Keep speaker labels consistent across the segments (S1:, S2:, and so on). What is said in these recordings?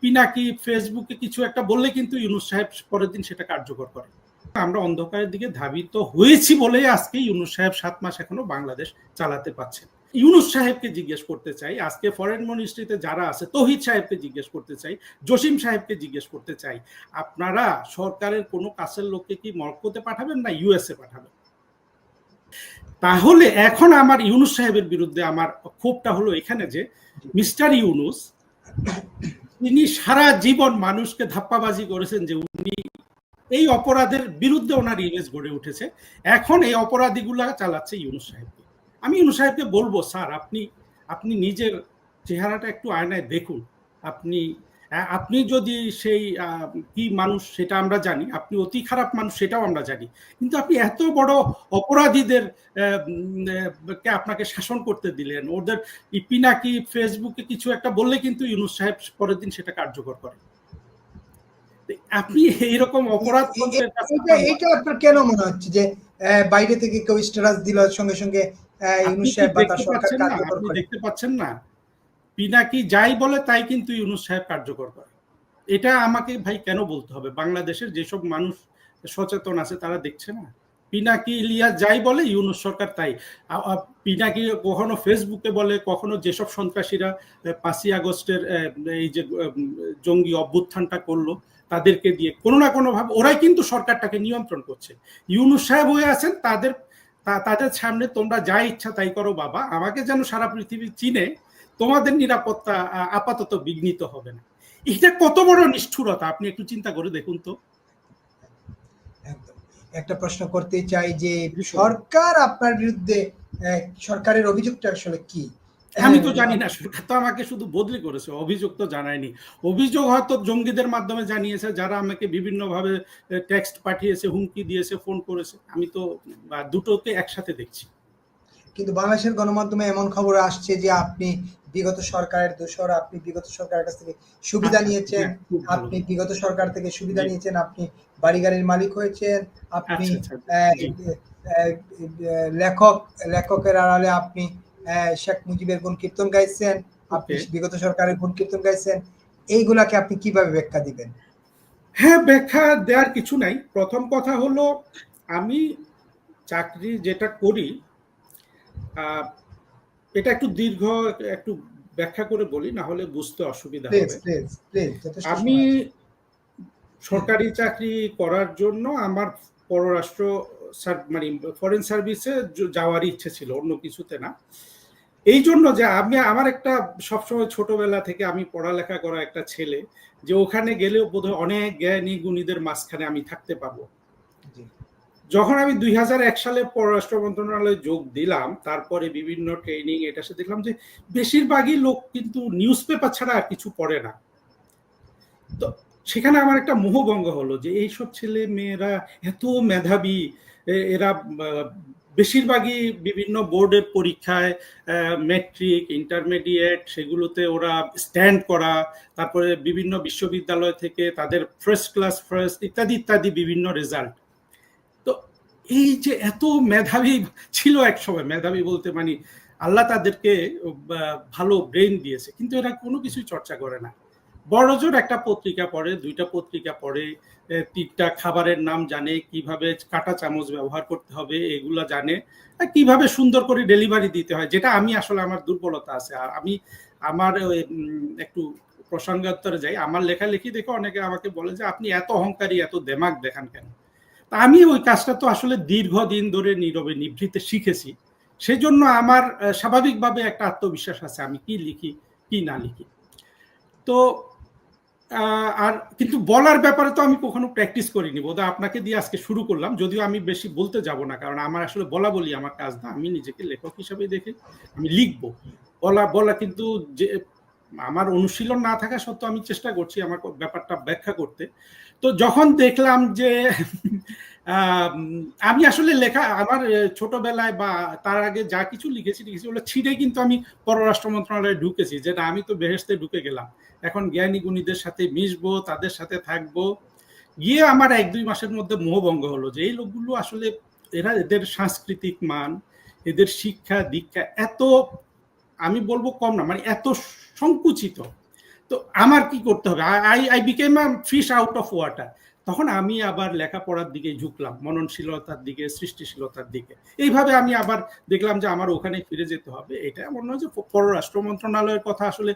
S1: পিনাকি ফেসবুকে কিছু একটা বললে কিন্তু ইউনুস সাহেব পরের দিন সেটা কার্যকর করে। আমরা অন্ধকারের দিকে ধাবিত হয়েছি বলেই আজকে ইউনুস সাহেব সাত মাস এখনও বাংলাদেশ চালাতে পারছেন ইউনুস সাহেবকে জিজ্ঞেস করতে চাই, আজকে ফরেন মিনিস্ট্রিতে যারা আছে, তহিদ সাহেবকে জিজ্ঞেস করতে চাই, জসিম সাহেবকে জিজ্ঞেস করতে চাই, আপনারা সরকারের কোনো কাছের লোককে কি মরক্কোতে পাঠাবেন না ইউএসএ পাঠাবেন? তাহলে এখন আমার ইউনুস সাহেবের বিরুদ্ধে আমার ক্ষোভটা হলো এখানে যে, মিস্টার ইউনুস তিনি সারা জীবন মানুষকে ধাপ্পাবাজি করেছেন যে উনি এই অপরাধের বিরুদ্ধে ওনার ইমেজ গড়ে উঠেছে। এখন এই অপরাধীগুলা চালাচ্ছে ইউনুস সাহেবকে। আমি ইউনুস সাহেবকে বলব, স্যার, আপনি আপনি নিজের চেহারাটা একটু আয়নায় দেখুন। আপনি আপনি যদি সেই কি মানুষ সেটা আমরা জানি আপনি অতি খারাপ মানুষ সেটাও আমরা জানি কিন্তু আপনি এত বড় অপরাধীদের কে আপনাকে শাসন করতে দিলেন ওদের পিনাকি ফেসবুকে কিছু একটা বললে কিন্তু ইউনুস সাহেব পরের দিন সেটা কার্যকর করে আপনি এইরকম অপরাধ
S2: এইটা আপনার কেন মনে হচ্ছে যে বাইরে থেকে কেউ স্ট্যাটাস দিল সঙ্গে সঙ্গে ইউনুস সাহেব বা তার সরকার কার্যকর
S1: দেখতে পাচ্ছেন না? পিনাকি যাই বলে, তাই কিন্তু ইউনুস সাহেব কার্যকর করে। এটা আমাকে ভাই কেন বলতে হবে? বাংলাদেশের যেসব মানুষ সচেতন আছে, তারা দেখছে না? পিনাকি ইলিয়াস যাই বলে, ইউনুস সরকার তাই। পিনাকি কখনো ফেসবুকে বলে, কখনো যেসব সন্ত্রাসীরা পাঁচই আগস্টের এই যে জঙ্গি অভ্যুত্থানটা করল, তাদেরকে দিয়ে কোনো না কোনোভাবে ওরাই কিন্তু সরকারটাকে নিয়ন্ত্রণ করছে। ইউনুস সাহেব হয়ে আছেন, তাদের তাদের সামনে তোমরা যা ইচ্ছা তাই করো বাবা। আমাকে যেন সারা পৃথিবী চিনে তোমাদের নিরাপত্তা আপাতত বিঘ্নিত হবে না। এটা কত বড় নিষ্ঠুরতা? আপনি একটু চিন্তা করে দেখুন তো।
S2: একটা প্রশ্ন করতে চাই যে সরকার আপনার বিরুদ্ধে সরকারের অভিযোগটা আসলে কি?
S1: আমি তো জানি না সরকার তো আমাকে শুধু বদলি করেছে অভিযোগ তো জানায়নি। অভিযোগ হয়তো জঙ্গিদের মাধ্যমে জানিয়েছে যারা আমাকে বিভিন্নভাবে টেক্সট পাঠিয়েছে হুমকি দিয়েছে ফোন করেছে। আমি তো দুটোকে একসাথে দেখছি।
S2: কিন্তু বাংলাদেশের গণমাধ্যমে এমন খবর আসছে যে আপনি বিগত সরকারের দোষর আপনি বিগত সরকারের কাছ থেকে সুবিধা নিয়েছেন আপনি বিগত সরকার থেকে সুবিধা নিয়েছেন আপনি বাড়ি গাড়ির মালিক হয়েছেন আপনি লেখক লেখকের আড়ালে আপনি শেখ মুজিবের গুণ কীর্তন গাইছেন আপনি বিগত সরকারের গুণ কীর্তন গাইছেন এইগুলাকে আপনি কীভাবে ব্যাখ্যা দিবেন?
S1: হ্যাঁ ব্যাখ্যা দেওয়ার কিছু নাই। প্রথম কথা হলো আমি চাকরি যেটা করি এটা একটু দীর্ঘ একটু ব্যাখ্যা করে বলি না হলে বুঝতে অসুবিধা হবে। আমি সরকারি চাকরি করার জন্য আমার পররাষ্ট্র মানে ফরেন সার্ভিসে যাওয়ার ইচ্ছে ছিল অন্য কিছুতে না। এই জন্য যে আমি আমার একটা সবসময় ছোটবেলা থেকে আমি পড়ালেখা করা একটা ছেলে যে ওখানে গেলেও বোধহয় অনেক জ্ঞানী গুণীদের মাঝখানে আমি থাকতে পাবো যখন আমি দুই হাজার এক সালে পররাষ্ট্র মন্ত্রণালয়ে যোগ দিলাম, তারপরে বিভিন্ন ট্রেনিং, এটা সে দেখলাম যে বেশিরভাগই লোক কিন্তু নিউজ পেপার ছাড়া আর কিছু পড়ে না। তো সেখানে আমার একটা মোহভঙ্গ হলো যে এইসব ছেলে মেয়েরা এত মেধাবী এরা বেশিরভাগই বিভিন্ন বোর্ডের পরীক্ষায় ম্যাট্রিক ইন্টারমিডিয়েট সেগুলোতে ওরা স্ট্যান্ড করা, তারপরে বিভিন্ন বিশ্ববিদ্যালয় থেকে তাদের ফার্স্ট ক্লাস ফার্স্ট ইত্যাদি ইত্যাদি বিভিন্ন রেজাল্ট এই যে এত মেধাবী ছিল এক সময়, মেধাবী বলতে মানে আল্লাহ তাদেরকে ভালো ব্রেন দিয়েছে, কিন্তু এরা কোনো কিছুই চর্চা করে না। বড়জোর একটা পত্রিকা পড়ে, দুইটা পত্রিকা পড়ে তিনটা খাবারের নাম জানে, কীভাবে কাটা চামচ ব্যবহার করতে হবে, এগুলো জানে কীভাবে সুন্দর করে ডেলিভারি দিতে হয়, যেটা আমি আসলে আমার দুর্বলতা আছে। আর আমি আমার একটু প্রসঙ্গোত্তরে যাই, আমার লেখালেখি দেখে অনেকে আমাকে বলে যে, আপনি এত অহংকারী, এত দেমাগ দেখান কেন? তা আমি ওই কাজটা তো আসলে দীর্ঘদিন ধরে নীরবে নিভৃতে শিখেছি। সেই জন্য আমার স্বাভাবিকভাবে একটা আত্মবিশ্বাস আছে, আমি কি লিখি, কি না লিখি। তো আর কিন্তু বলার ব্যাপারে তো আমি কখনো প্র্যাকটিস করিনি। বোধ আপনাকে দিয়ে আজকে শুরু করলাম, যদিও আমি বেশি বলতে যাব না, কারণ আমার আসলে বলা বলি আমার কাজ না। আমি নিজেকে লেখক হিসাবে দেখে, আমি লিখব। বলা বলা কিন্তু যে, আমার অনুশীলন না থাকা সত্ত্বেও আমি চেষ্টা করছি আমার ব্যাপারটা ব্যাখ্যা করতে। তো যখন দেখলাম যে আমি আসলে লেখা, আমার ছোটবেলায় বা তার আগে যা কিছু লিখেছি লিখেছি ওগুলো ছিঁড়ে কিন্তু আমি পররাষ্ট্র মন্ত্রণালয়ে ঢুকেছি, যেটা আমি তো বেহেস্তে ঢুকে গেলাম। এখন জ্ঞানী গুণীদের সাথে মিশবো, তাদের সাথে থাকব। গিয়ে আমার এক দুই মাসের মধ্যে মোহভঙ্গ হলো যে, এই লোকগুলো আসলে এরা এদের সাংস্কৃতিক মান, এদের শিক্ষা দীক্ষা এত, আমি বলব কম না মানে এত সংকুচিত তো আমার কি করতে হবে? I I became a fish out of water তখন আমি আবার লেখাপড়ার দিকে ঝুঁকলাম, মননশীলতার দিকে, সৃষ্টিশীলতার দিকে। এইভাবে আমি আবার দেখলাম যে আমার ওখানে ফিরে যেতে হবে। এটা এমন নয় যে পররাষ্ট্র মন্ত্রণালয়ের কথা আসলে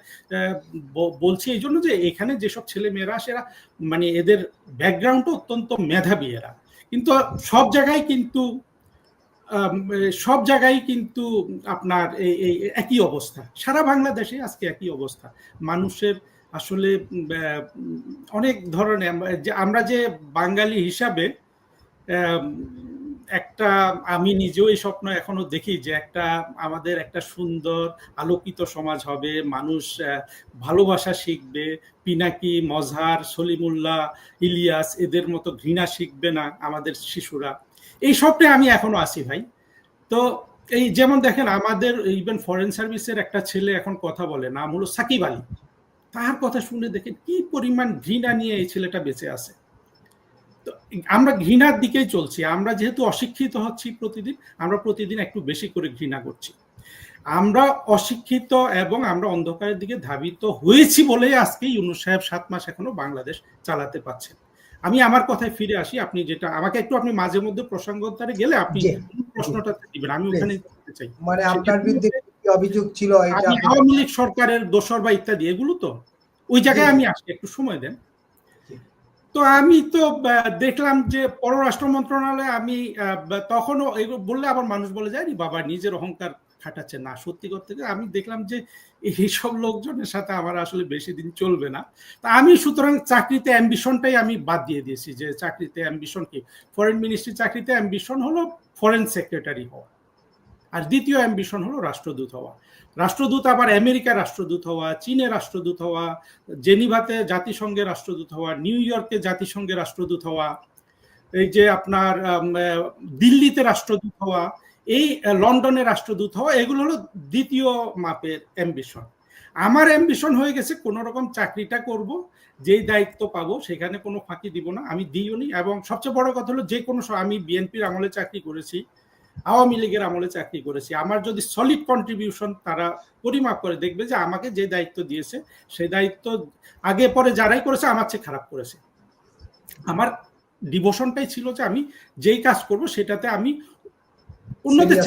S1: বলছি এই জন্য যে এখানে যেসব ছেলে মেয়েরা সেরা মানে এদের ব্যাকগ্রাউন্ডও অত্যন্ত মেধাবী এরা। কিন্তু সব জায়গায় কিন্তু সব জায়গায় কিন্তু আপনার এই একই অবস্থা। সারা বাংলাদেশে আজকে একই অবস্থা। মানুষের আসলে অনেক ধরনের, আমরা, যে বাঙালি হিসাবে একটা, আমি নিজেও এই স্বপ্ন এখনও দেখি যে একটা আমাদের একটা সুন্দর আলোকিত সমাজ হবে, মানুষ ভালোবাসা শিখবে, পিনাকি, মজহার, সলিমুল্লাহ, ইলিয়াস, এদের মতো ঘৃণা শিখবে না আমাদের শিশুরা। এই সবটাই আমি এখনও আছি ভাই। তো এই যেমন দেখেন, আমাদের ইভেন ফরেন সার্ভিসের একটা ছেলে এখন কথা বলে, নাম হলো সাকিব আলী। তার কথা শুনে দেখেন কি পরিমাণ ঘৃণা নিয়ে এই ছেলেটা বেঁচে আছে। তো আমরা ঘৃণার দিকেই চলছি। আমরা যেহেতু অশিক্ষিত হচ্ছি প্রতিদিন, আমরা প্রতিদিন একটু বেশি করে ঘৃণা করছি। আমরা অশিক্ষিত এবং আমরা অন্ধকারের দিকে ধাবিত হয়েছি বলেই আজকে ইউনুস সাহেব সাত মাস এখনও বাংলাদেশ চালাতে পারছেন। আমি আমার কথায় ফিরে আসি আপনি যেটা আমাকে একটু আপনি মাঝে মধ্যে প্রসঙ্গতারে গেলে আপনি প্রশ্নটা দিবেন আমি ওখানে
S2: চাই। মানে আপনার বিরুদ্ধে অভিযোগ ছিল
S1: আওয়ামী লীগ সরকারের দোসর বা ইত্যাদি এগুলো তো? ওই জায়গায় আমি আসি একটু সময় দেন। তো আমি তো দেখলাম যে পররাষ্ট্র মন্ত্রণালয়ে আমি তখনও এগুলো বললে আবার মানুষ বলে যায়নি বাবা নিজের অহংকার খাটাচ্ছে না। সত্যি করতে আমি দেখলাম যে এইসব লোকজনের সাথে আমার আসলে বেশি দিন চলবে না। তা আমি সুতরাং চাকরিতে অ্যাম্বিশনটাই আমি বাদ দিয়ে দিয়েছি যে চাকরিতে অ্যাম্বিশন কি? ফরেন মিনিস্ট্রি চাকরিতে অ্যাম্বিশন হলো ফরেন সেক্রেটারি হওয়া। আর দ্বিতীয় অ্যাম্বিশন হলো রাষ্ট্রদূত হওয়া। রাষ্ট্রদূত আবার আমেরিকা রাষ্ট্রদূত হওয়া, চীনে রাষ্ট্রদূত হওয়া, জেনিভাতে জাতিসংঘের রাষ্ট্রদূত হওয়া, নিউ ইয়র্কে জাতিসংঘের রাষ্ট্রদূত হওয়া, এই যে আপনার দিল্লিতে রাষ্ট্রদূত হওয়া এই লন্ডনে রাষ্ট্রদূত হওয়া, এগুলো হলো দ্বিতীয় মাপের অ্যাম্বিশন আমার অ্যাম্বিশন হয়ে গেছে, কোন রকম চাকরিটা করব, যেই দায়িত্ব পাবো, সেখানে কোনো ফাঁকি দিব না, আমি দিইও নি। এবং সবচেয়ে বড় কথা হলো যে কোনো আমি বিএনপির আমলে চাকরি করেছি, আওয়ামী লীগের আমলে চাকরি করেছি, আমার যদি সলিড কন্ট্রিবিউশন তারা পরিমাপ করে, দেখবে যে আমাকে যে দায়িত্ব দিয়েছে সেই দায়িত্ব আগে পরে যারাই করেছে, আমার চেয়ে খারাপ করেছে। আমার ডিভোশনটাই ছিল যে আমি যেই কাজ করব, সেটাতে আমি অন্যদের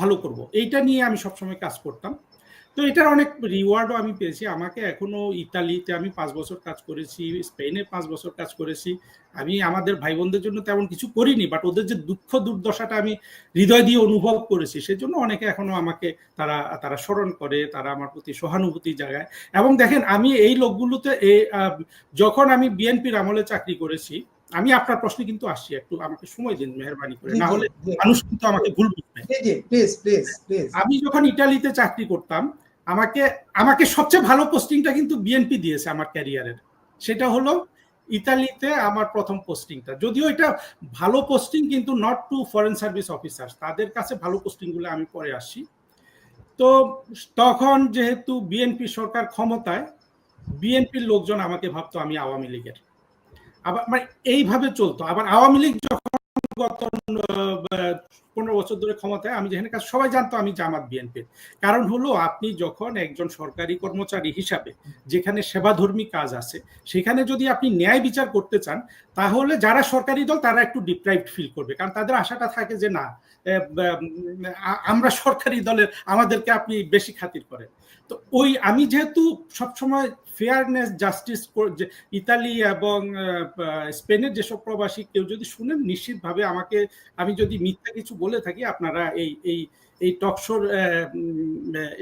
S1: ভালো করব। এইটা নিয়ে আমি সবসময় কাজ করতাম। তো এটার অনেক রিওয়ার্ডও আমি পেয়েছি। আমাকে এখনও ইতালিতে আমি পাঁচ বছর কাজ করেছি স্পেনে পাঁচ বছর কাজ করেছি। আমি আমাদের ভাই বোনদের জন্য তেমন কিছু করিনি বাট ওদের যে দুঃখ দুর্দশাটা আমি হৃদয় দিয়ে অনুভব করেছি সেজন্য অনেকে এখনও আমাকে তারা তারা স্মরণ করে তারা আমার প্রতি সহানুভূতি জায়গায় এবং দেখেন আমি এই লোকগুলোতে যখন আমি বিএনপির আমলে চাকরি করেছি আমি আপনার প্রশ্নে কিন্তু আসছি একটু আমাকে সময় দিন মেহরবানি করে। না হলে মানুষ কিন্তু আমাকে ভুল বুঝবে। আমি যখন ইটালিতে চাকরি করতাম আমাকে আমাকে সবচেয়ে ভালো পোস্টিংটা কিন্তু বিএনপি দিয়েছে আমার ক্যারিয়ারের সেটা হলো ইতালিতে আমার প্রথম পোস্টিংটা যদিও এটা ভালো পোস্টিং কিন্তু not to foreign service officer তাদের কাছে ভালো পোস্টিংগুলো আমি পরে আসি তো তখন যেহেতু বিএনপি সরকার ক্ষমতায় বিএনপির লোকজন আমাকে ভাবতো আমি আওয়ামী লীগের। আবার মানে এইভাবে চলতো। আবার আওয়ামী লীগ যখন গত পনেরো বছর ধরে ক্ষমতায়, আমি যেখানে কাজ সবাই জানতো আমি জামাত বিএনপির। কারণ হলো, আপনি যখন একজন সরকারি কর্মচারী হিসাবে যেখানে সেবাধর্মী কাজ আছে, সেখানে যদি আপনি ন্যায় বিচার করতে চান, তাহলে যারা সরকারি দল, তারা একটু ডিপ্রাইভড ফিল করবে। কারণ তাদের আশাটা থাকে যে, না আমরা সরকারি দলের, আমাদেরকে আপনি বেশি খাতির করেন। তো ওই আমি যেহেতু সবসময় ফেয়ারনেস জাস্টিস ইতালি এবং স্পেনের যেসব প্রবাসী কেউ যদি শুনেন, নিশ্চিতভাবে আমাকে, আমি যদি মিথ্যা কিছু বলে থাকি, আপনারা এই এই এই টকশোর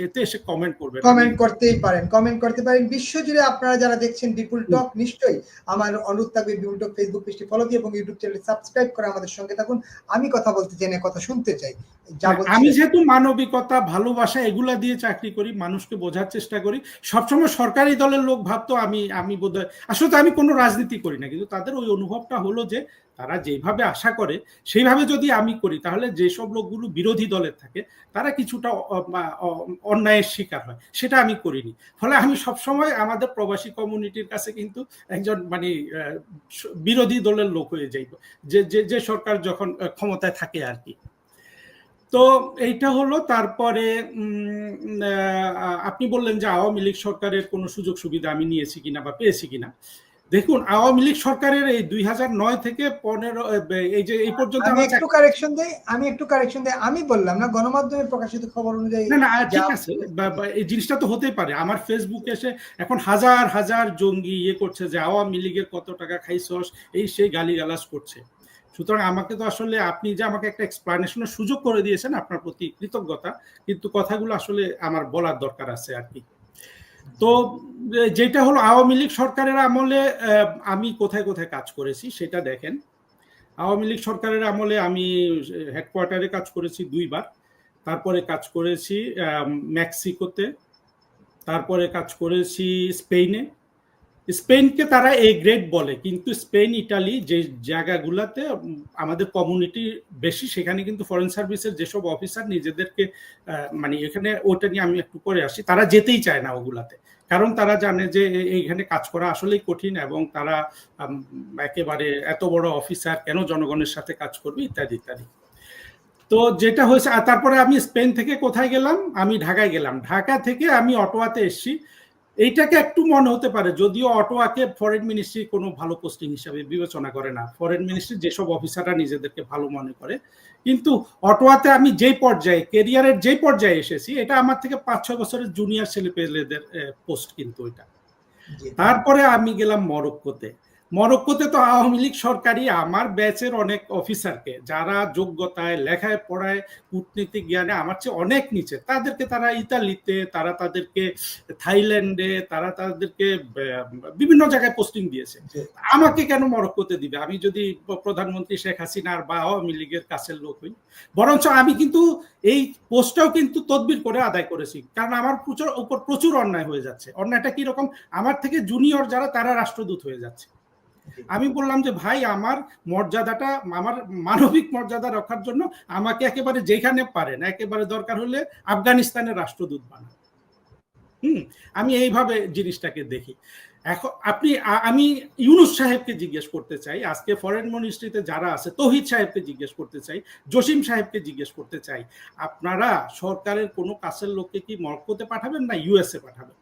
S1: এতে এসে কমেন্ট করবেন
S2: কমেন্ট করতেই পারেন কমেন্ট করতে পারেন। বিশ্বজুড়ে আপনারা যারা দেখছেন বিপুল টক নিশ্চয়ই আমার অনুরোধ থাকবে বিপুল টক ফেসবুক পেজটি ফলো দিয়ে এবং ইউটিউব চ্যানেল সাবস্ক্রাইব করে আমাদের সঙ্গে থাকুন। আমি কথা বলতে চাই না কথা শুনতে চাই।
S1: আমি যেহেতু মানবিকতা ভালোবাসা এগুলা দিয়ে চাকরি করি মানুষকে বোঝার চেষ্টা করি সবসময় সরকারি দলের লোক ভাবতো আমি আমি বোধ আসলে আমি কোনো রাজনীতি করি না কিন্তু তাদের ওই অনুভবটা হলো যে তারা যেভাবে আশা করে, সেইভাবে যদি আমি করি, তাহলে যেসব লোকগুলো বিরোধী দলের থাকে, তারা কিছুটা অন্যায়ের শিকার হয়। সেটা আমি করিনি। ফলে আমি সবসময় আমাদের প্রবাসী কমিউনিটির কাছে কিন্তু একজন মানে বিরোধী দলের লোক হয়ে যাইব যে যে সরকার যখন ক্ষমতায় থাকে আর কি। তো এইটা হলো, তারপরে আপনি বললেন যে আওয়ামী লীগ সরকারের কোনো সুযোগ সুবিধা আমি নিয়েছি কিনা বা পেয়েছি কিনা। দেখুন আওয়ামী লীগ সরকারের এই দুই নয় থেকে পনেরো এই যে এই পর্যন্ত
S2: আমি একটু কারেকশন দেই আমি একটু কারেকশন দেই। আমি বললাম না গণমাধ্যমে প্রকাশিত খবর অনুযায়ী
S1: না না ঠিক আছে এই জিনিসটা তো হতেই পারে। আমার ফেসবুকে এসে এখন হাজার হাজার জঙ্গি ইয়ে করছে যে আওয়ামী লীগের কত টাকা খাইছস এই সেই গালিগালাজ করছে। সুতরাং আমাকে তো আসলে আপনি যে আমাকে একটা এক্সপ্লানেশনের সুযোগ করে দিয়েছেন আপনার প্রতি কৃতজ্ঞতা কিন্তু কথাগুলো আসলে আমার বলার দরকার আছে আর কি। তো যেটা হলো আওয়ামী লীগ সরকারের আমলে আমি কোথায় কোথায় কাজ করেছি সেটা দেখেন। আওয়ামী লীগ সরকারের আমলে আমি হেডকোয়ার্টারে কাজ করেছি দুইবার। তারপরে কাজ করেছি মেক্সিকোতে। তারপরে কাজ করেছি স্পেনে স্পেনকে তারা এ গ্রেড বলে, কিন্তু স্পেন, ইটালি যে জায়গাগুলোতে আমাদের কমিউনিটি বেশি, সেখানে কিন্তু ফরেন সার্ভিসের যেসব অফিসার নিজেদেরকে মানে এখানে ওটা নিয়ে আমি একটু করে আসি, তারা যেতেই চায় না ওগুলাতে। কারণ তারা জানে যে এইখানে কাজ করা আসলেই কঠিন এবং তারা একেবারে এত বড় অফিসার কেন জনগণের সাথে কাজ করবে, ইত্যাদি ইত্যাদি। তো যেটা হয়েছে তারপরে আমি স্পেন থেকে কোথায় গেলাম? আমি ঢাকায় গেলাম। ঢাকা থেকে আমি অটোয়াতে এসছি। এইটাকে একটু মনে হতে পারে যদিও অটোয়াকে ফরেন মিনিস্ট্রি কোনো ভালো পোস্টিং হিসাবে বিবেচনা করে না। ফরেন মিনিস্ট্রি যেসব অফিসাররা নিজেদেরকে ভালো মনে করে। কিন্তু অটোয়াতে আমি যেই পর্যায়ে কেরিয়ারের যেই পর্যায়ে এসেছি এটা আমার থেকে পাঁচ ছয় বছরের জুনিয়র ছেলেপেলেদের পোস্ট কিন্তু এটা তারপরে আমি গেলাম মরক্কোতে। মরক্কোতে তো আওয়ামী লীগ সরকারি আমার ব্যাচের অনেক অফিসারকে যারা যোগ্যতায় লেখায় পড়ায় কূটনীতিক জ্ঞানে আমার চেয়ে অনেক নিচে তাদেরকে তারা ইতালিতে তারা তাদেরকে থাইল্যান্ডে তারা তাদেরকে বিভিন্ন জায়গায় পোস্টিং দিয়েছে। আমাকে কেন মরক্কোতে দিবে? আমি যদি প্রধানমন্ত্রী শেখ হাসিনার বা আওয়ামী লীগের কাছের লোক হই বরঞ্চ আমি কিন্তু এই পোস্টটাও কিন্তু তদবির করে আদায় করেছি কারণ আমার প্রচুর উপর প্রচুর অন্যায় হয়ে যাচ্ছে। অন্যায়টা কীরকম? আমার থেকে জুনিয়র যারা তারা রাষ্ট্রদূত হয়ে যাচ্ছে। আমি বললাম যে, ভাই, আমার মর্যাদাটা, আমার মানবিক মর্যাদা রক্ষার জন্য আমাকে একেবারে যেখানে পারেন, একেবারে দরকার হলে আফগানিস্তানের রাষ্ট্রদূত বানান। হুম, আমি এইভাবে জিনিসটাকে দেখি। এখন আপনি আমি ইউনুস সাহেবকে জিজ্ঞেস করতে চাই, আজকে ফরেন মিনিস্ট্রিতে যারা আছে, তহিদ সাহেবকে জিজ্ঞেস করতে চাই, জসিম সাহেবকে জিজ্ঞেস করতে চাই, আপনারা সরকারের কোনো কাছের লোককে কি মরক্কোতে পাঠাবেন না ইউএসএ পাঠাবেন?